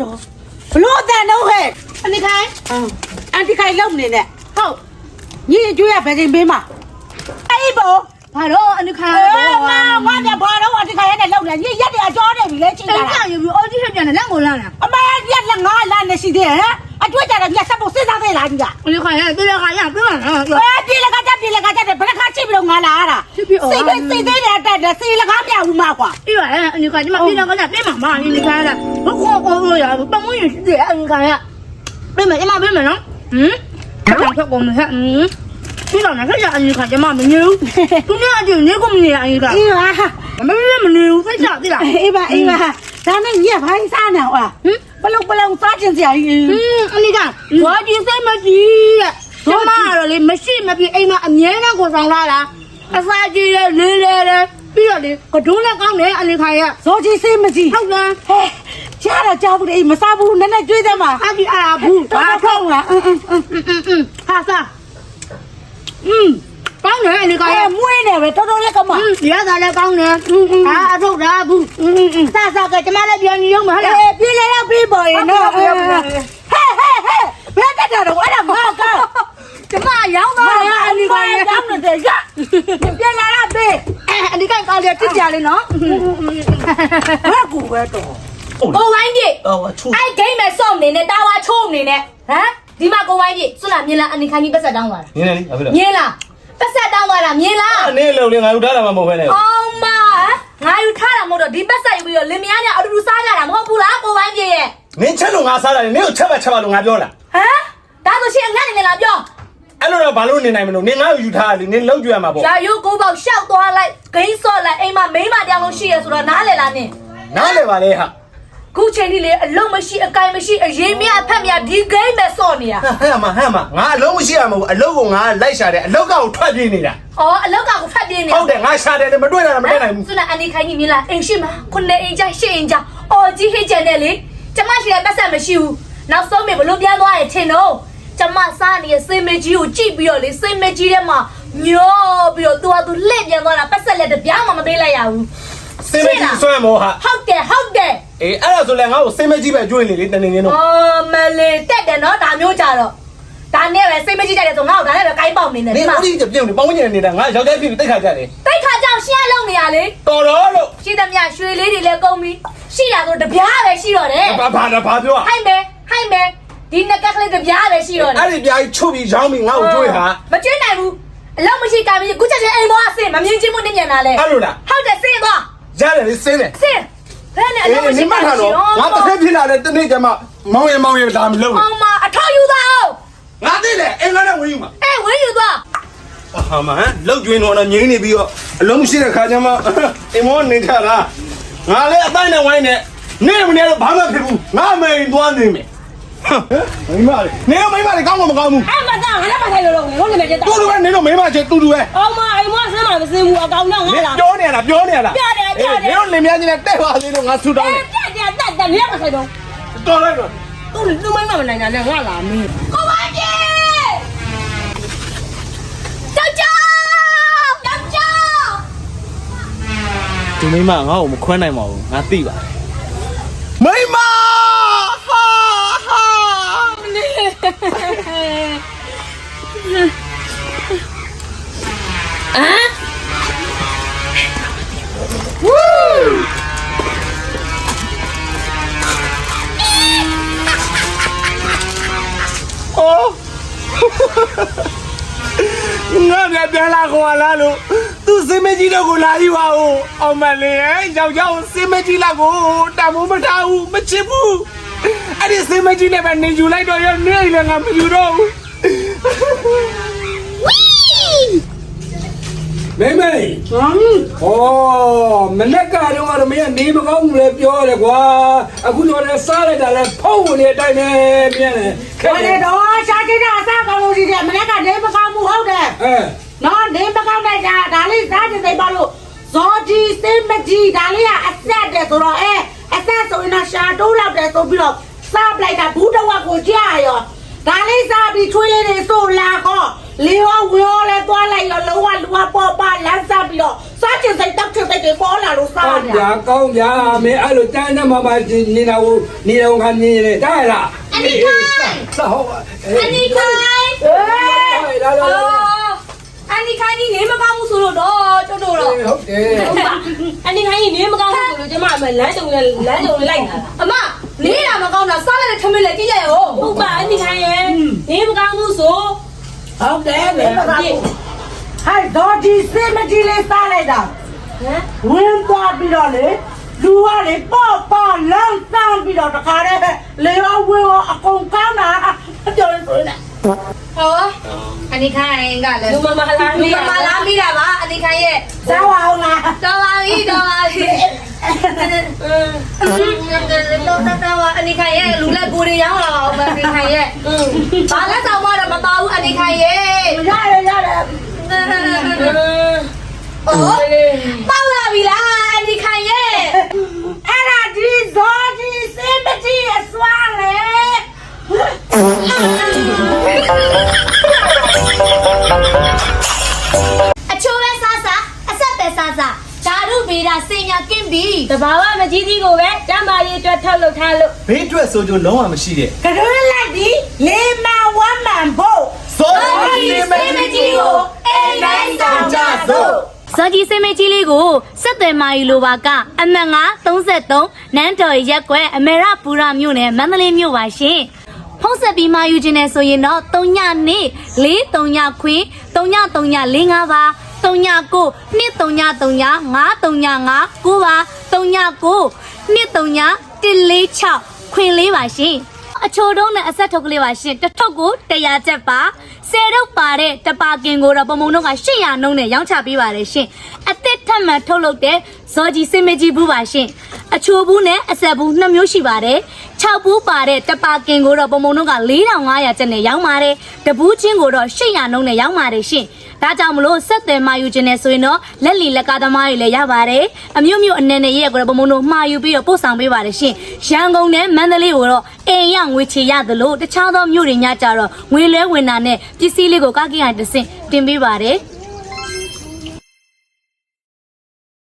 တော့ဘလို့အတန်တော့ဟဲ့အန်တီခိုင်အန်တီခိုင်လုံနေနဲ့ဟုတ်ညီအကျွေးရဘယ်ချိန်ပေးမှာအဲ့ဘောဘာတော့အန်တီခိုင်ဘောမမကဘာတော့အန်တီခိုင်ရဲ့လုံနေညီရက်တယ်အကြောနေပြီလေချိန်တာလားယူပြီးအော်ကြီးထပြန်တယ်လက်ကိုလာတာအမရက်လက်ငါလာနေရှိသေးဟဲ့အကျွေးကြတော့ညဆက်ဖို့စဉ်းစားသေးလားညီကအန်တီခိုင်ရဲ့ပြေလခါရပြေပါလားအေးပြေလခါကြပြေလခါကြတယ်ဘယ်ခါချိန်ပြီးတော့ငါလာရတာ စိတ်ပဲစိတ်သေးတယ်တက်တယ်စိတ်လကားမရဘူးမကွာပြီးပါလေအနိခါဒီမှာပြရခါရပြမှာမအနိခါရဘခေါ်ခေါ်လို့ရပတ်မွေးရှိတယ်အနိခါရပြမယ်အမပြမယ်နော်ဟမ်ဆက်ဖက်ကုန်မယ်ဟမ်ပြီးတော့လည်းခရအနိခါကျမမနေဘူးသူများအကျနေကုန်နေအနိခါအေးပါမမမနေဘူးစိတ်ချသိလားအေးပါအေးပါဒါနဲ့ညက်ဖိုင်းစားနေအောင်ဟမ်ဘလုံးဘလုံးစားကျင်စရာကြီးဟင်းအနိကဘာကြီးစိတ်မကြီးတဲ့ကျမကတော့လေမရှိမဖြစ်အိမ်မှာအမြဲတမ်းကိုဆောင်လာတာ အစာကြီးတယ်လေးလေတယ်ပြီးတော့လေကဒိုးလည်းကောင်းတယ်အလင်ခိုင်ကဇော်ကြီးစေးမကြီးဟုတ်လားဟဲ့ကြားတော့ကြားဘူးလေမစားဘူးနည်းနည်းကြွေးသမ်းပါဟာကြီးအာဘူးဘာထုတ်လားဟာစားอืมကောင်းတယ်အလင်ခိုင်ကမွေးနေပဲတော်တော်လေးကောင်းပါဒီကစားလည်းကောင်းတယ်ဟာအထုတ်တာဘူးစားစားကကျမလည်းပြန်ရုံမဟုတ်လားအေးပြေးလေတော့ပြေးပေါ်ရင်တော့ဟဲ့ဟဲ့ဟဲ့ဘယ်တက်တာတော့အဲ့ဒါမဟုတ်ကောင်းကျမရောင်းတော့အလင်ခိုင် တယ်ရပြေးလာတော့ပြေးအနိခါကောင်းတယ်ကြည့်ကြလေနော်ဘယ်ကူပဲတော့ကိုဝိုင်းပြည့်အော်ချူအဲ့ဂိမ်းမဲ့စော့နေနဲ့တာဝါချိုးနေနဲ့ဟမ်ဒီမှာကိုဝိုင်းပြည့်စွလားမြင်လားအနိခိုင်ကြီးပတ်ဆက်တောင်းသွားတာနင်းနေလေဘာဖြစ်လဲမြင်လားပတ်ဆက်တောင်းသွားတာမြင်လားအဲ့နင်းလုံလေးငါတို့ထားတာမှမဟုတ်ပဲနဲ့အောင်မငါယူထားတာမဟုတ်တော့ဒီပတ်ဆက်ယူပြီးတော့လင်မယားနဲ့အတူတူစားကြတာမဟုတ်ဘူးလားကိုဝိုင်းပြည့်ရဲ့နင်းချက်လို့ငါစားတာလေနင်းကိုချက်ပါချက်ပါလို့ငါပြောတာဟမ်ဒါဆိုရှင်အငတ်နေနေလားပြော အဲ့လိုတော့ဘာလို့နေနိုင်မလို့နင်းငါ့ကိုယူထားတယ်နင်းလုံးကြွရမှာပေါ့ ရာယိုးကိုပေါက်ရှောက်သွားလိုက်ဂိမ်းစော့လိုက်အိမ်မှာမိန်းမတယောက်လုံးရှိရဆိုတော့နားလေလားနင်နားလေပါလေဟာခုချိန်ကြီးလေအလုံးမရှိအကိုင်မရှိအရေးမြအဖက်မြဒီဂိမ်းမဲ့စော့နေတာဟဲ့မှာဟဲ့မှာငါအလုံးမရှိရမဟုတ်အလုံးကိုငါလိုက်ရှာတယ်အလုံးကောက်ထွက်ပြေးနေတာဩအလောက်ကကိုဖက်ပြင်းနေဟုတ်တယ်ငါရှာတယ်လေမတွေ့တာမတွေ့နိုင်ဘူးဆိုလာအနေခိုင်းကြီးမြင်လားအိမ်ရှိမှာခုနှစ်အိမ်ကြရှစ်အိမ်ကြအော်ကြီးဟစ်ကျန်တယ်လေကျမရှိတဲ့ပတ်ဆက်မရှိဘူးနောက်ဆုံးမေဘလို့ပြန်သွားရင်ထင်တော့ ကျမစားနေတဲ့စိတ်မကြီးကိုကြည့်ပြီးတော့လေစိတ်မကြီးထဲမှာညောပြီးတော့သူကသူလက်ပြန်သွားတာပတ်ဆက်လက်တပြားမှမပေးလိုက်ရဘူးစင်မကြီးဆွဲမောဟာဟုတ်တယ်ဟုတ်တယ်အေးအဲ့ဒါဆိုလဲငါ့ကိုစင်မကြီးပဲကျွေးနေလေတနေနေတော့အော်မလေးတက်တယ်နော်ဒါမျိုးကြတော့ဒါနဲ့ပဲစိတ်မကြီးကြတယ်ဆိုငါ့ကိုဒါနဲ့ပဲကိုင်းပေါက်နေတယ်နဒီင်းမှာဦးကြီးပြုံးနေပေါင်းကျင်နေတာငါယောက်ျားဖြစ်ပြီးတိတ်ခါကြတယ်တိတ်ခါကြောင်ရှင်းလုံးနေရလေတော်တော်လို့ရှိသမျှရွှေလေးတွေလည်းကုန်ပြီရှိတာဆိုတပြားပဲရှိတော့တယ်ဘာဘာဘာပြောဟိုက်မယ်ဟိုက်မယ် ဒီနက်ကက်ကလေးတပြားပဲရှိတော့တယ်အဲ့ဒီပြားကြီးချုပ်ပြီးရောင်းပြီးငါ့ကိုကျွေးဟာမကျွေးနိုင်ဘူးအလောက်မရှိကမရှိခုချက်ချင်းအိမ်ပေါ်အဆင်မမြင်ချင်းမနေမြန်လာလေအဲ့လိုလားဟုတ်တယ်ဆင်းသွားရတယ်လေစင်းတယ်ဆင်းဘယ်နဲ့အအေးလောက်မရှိနင်းမကထားမရှိတော့တော့ငါတစ်ခါဖြစ်လာတဲ့တနေ့ကျမှမောင်းရင်မောင်းရင်ဒါမလုပ်အောင်မအထောက်ယူသွားအောင်ငါသိတယ်အင်္ဂါနဲ့ဝင်ယူမှာအေးဝင်ယူသွားဟာမဟမ်လောက်ကျွင်းတော့ငိမ့်နေပြီးတော့အလုံးရှိတဲ့ခါကျမှအိမ်မောနေထတာငါလည်းအတိုင်းနဲ့ဝိုင်းနေနေမနေတော့ဘာမှဖြစ်ဘူးငါမိန်သွားနေမယ် မိမလေးနေတော့မိမလေးကောင်းမမကောင်းဘူးအဲ့မသားငါလည်းမထိုင်လို့လို့ငါလည်းမကျက်တူတူပဲနေတော့မိမချေတူတူပဲအောင်မအိမ်မဆမ်းမှာမစင်းဘူးအကောင်တော့ငါနေလာပြောနေရတာပြောနေရတာပြောတယ်ပြောတယ်နေတော့လင်မယားကြီးနဲ့တက်ပါသေးလို့ငါဆူတောင်းနေတက်တက်တက်တက်နေမထိုင်တော့တော်လိုက်တော့သူ့လူမိုင်းမမနိုင်တာနဲ့ငါလာမင်းကိုဝိုင်းပြေကြောက်ကြောက်ကြောက်ကြောက်ဒီမိမငါ့ကိုမခွန်းနိုင်ပါဘူးငါသိပါတယ် ငါလည်းပြန်လာခေါ်လာလို့သူစင်မကြီးတော့ကိုလာယူပါဦးအောင်မလေးရဲ့ယောက်ျားကိုစင်မကြီးလောက်ကိုတမိုးမထားဘူးမချစ်ဘူးအဲ့ဒီစင်မကြီးနဲ့ပဲနေယူလိုက်တော့ရနေလည်းငါမယူတော့ဘူး မေမေဟမ်ဩမနေ့ကတော့မင်းနေမကောင်းဘူးလေပြောတယ်ကွာအခုတော့လည်းစားလိုက်တာလဲဖုံးနေတဲ့အတိုင်းပဲမြန်တယ်ခက်ဘာတလဲယ်တော့ရှားကြည့်တာအစားကောင်းလို့ရှိတယ်မနေ့ကနေမကောင်းမှုဟုတ်တယ်အဲနော်နေမကောင်းတဲ့ဒါဒါလေးစားကြည့်သိပါလို့ဇောကြီးစင်မကြီးဒါလေးကအဆက်တယ်ဆိုတော့အဲအဆက်ဆိုရင်တော့ရှာတိုးလောက်တယ်ဆိုပြီးတော့စားပလိုက်တာဘူးတော့ကိုကြားရောဒါလေးစားပြီးချွေးလေးတွေဆိုလာခေါ် လီရောဝရောလဲသွားလိုက်ရောလုံးဝလူဝပေါ်ပါလမ်းစားပြီးတော့စားချင်စိတ်တောက်ချင်စိတ်တွေပေါ်လာလို့စားကောင်းနေဗျာကောင်းဗျာမင်းအဲ့လိုတန်းတမမနေတာကိုနေတော့ခါနေနေတယ်တားလားအနိခိုင်းဟောအန်ဒီခိုင်အေးလာလာအော်အန်ဒီခိုင်ကြီးနေမကောင်းဘူးဆိုလို့တော့ကျုပ်တို့တော့ဟုတ်တယ်ဟုတ်ပါအနိခိုင်းကြီးနေမကောင်းဘူးဆိုလို့ကျမအမလမ်းကြုံနဲ့လမ်းကြုံနဲ့လိုက်တာအမနေတာမကောင်းတာစားလိုက်တဲ့ထမင်းလေကြည့်ရရောဟုတ်ပါအနိခိုင်းရဲ့နေမကောင်းဘူးဆို ဟုတ်တယ်လေမကဘူးဟဲ့ဒေါ်ဒီစင်မကြီးလေးစားလိုက်တာဟမ်ဝင်သွားပြီးတော့လေလူကလေပေါ့ပေါ့လမ်းတန်းပြီးတော့တခါတည်းလေရောဝင်းရောအကုန်ကောင်းတာပြောရင်ဆိုရင်ဟောအန်ဒီခိုင်ကလည်းလူမမလာလူနေမမလာမိတာပါအန်ဒီခိုင်ရဲ့စားပါ တော့တတော်အနေခိုင်ရဲ့လူလက်ကိုတွေရောက်လာပါအောင်အနေခိုင်ရဲ့ဘာလက်ဆောင်မတော့မပါဘူးအနေခိုင်ရဲ့ရတယ်ရတယ်အော်ပေါက်လာပြီလားအနေခိုင်ရဲ့အဲ့ဒါဒီဇော်ဒီစင်ပတိအစွာလေ ဗေဒစင်ညာကင်းပြီတဘာဝမကြီးကြီးကိုပဲကျမရေးအတွက်ထုတ်လုပ်ထားလို့ဘေးအတွက်ဆိုကြလုံးဝမရှိတဲ့ကရွေးလိုက်ဒီလေမန်ဝမ်းမန်ဖို့စောဒီမကြီးကိုအိမ်တိုင်းဆောင်ကြစို့ဇော်ကြီးစင်မကြီးလေးကိုစက်တယ်မာယူလိုပါကအမှန်933နန်းတော်ရက်ကွယ်အမေရပူရာမြို့နယ်မန္တလေးမြို့ပါရှင်ဖုံးဆက်ပြီးမာယူခြင်းနဲ့ဆိုရင်တော့3ညနေ4 3ညခွင်း3ည3ည45ပါ 3ည9 2 3ည3ည5 3ည5 9ပါ3ည9 2 3ည146ခွင်းလေးပါရှင်အချိုတုံးနဲ့အဆက်ထုတ်ကလေးပါရှင်တစ်ထုပ်ကို100ကျပ်ပါဆယ်ထုတ်ပါတဲ့တပါကင်ကိုတော့ပုံပုံတော့က800နှုန်းနဲ့ရောင်းချပေးပါတယ်ရှင်အသစ်ထပ်မံထုတ်လုပ်တဲ့ဇော်ကြီးစင်မကြီးဘူးပါရှင်အချိုဘူးနဲ့အဆက်ဘူးနှစ်မျိုးရှိပါတယ်6ဘူးပါတဲ့တပါကင်ကိုတော့ပုံပုံတော့က4500ကျပ်နဲ့ရောင်းပါတယ်တဘူးချင်းကိုတော့800နှုန်းနဲ့ရောင်းပါတယ်ရှင် ဒါကြောင့်မလို့ဆက်သွယ်မှာယူခြင်းနဲ့ဆိုရင်တော့လက်လီလက်ကားသမားတွေလည်းရပါတယ်အမျိုးမျိုးအနေနဲ့ရဲ့ကိုတော့ပုံပုံတို့မှာယူပြီးတော့ပို့ဆောင်ပေးပါတယ်ရှင်ရန်ကုန်နဲ့မန္တလေးကိုတော့အိမ်ရငွေချေရသလိုတခြားသောမြို့တွေညကြတော့ငွေလဲဝင်တာနဲ့ပစ္စည်းလေးကိုကားကင်းရတဆင့်တင်ပေးပါတယ်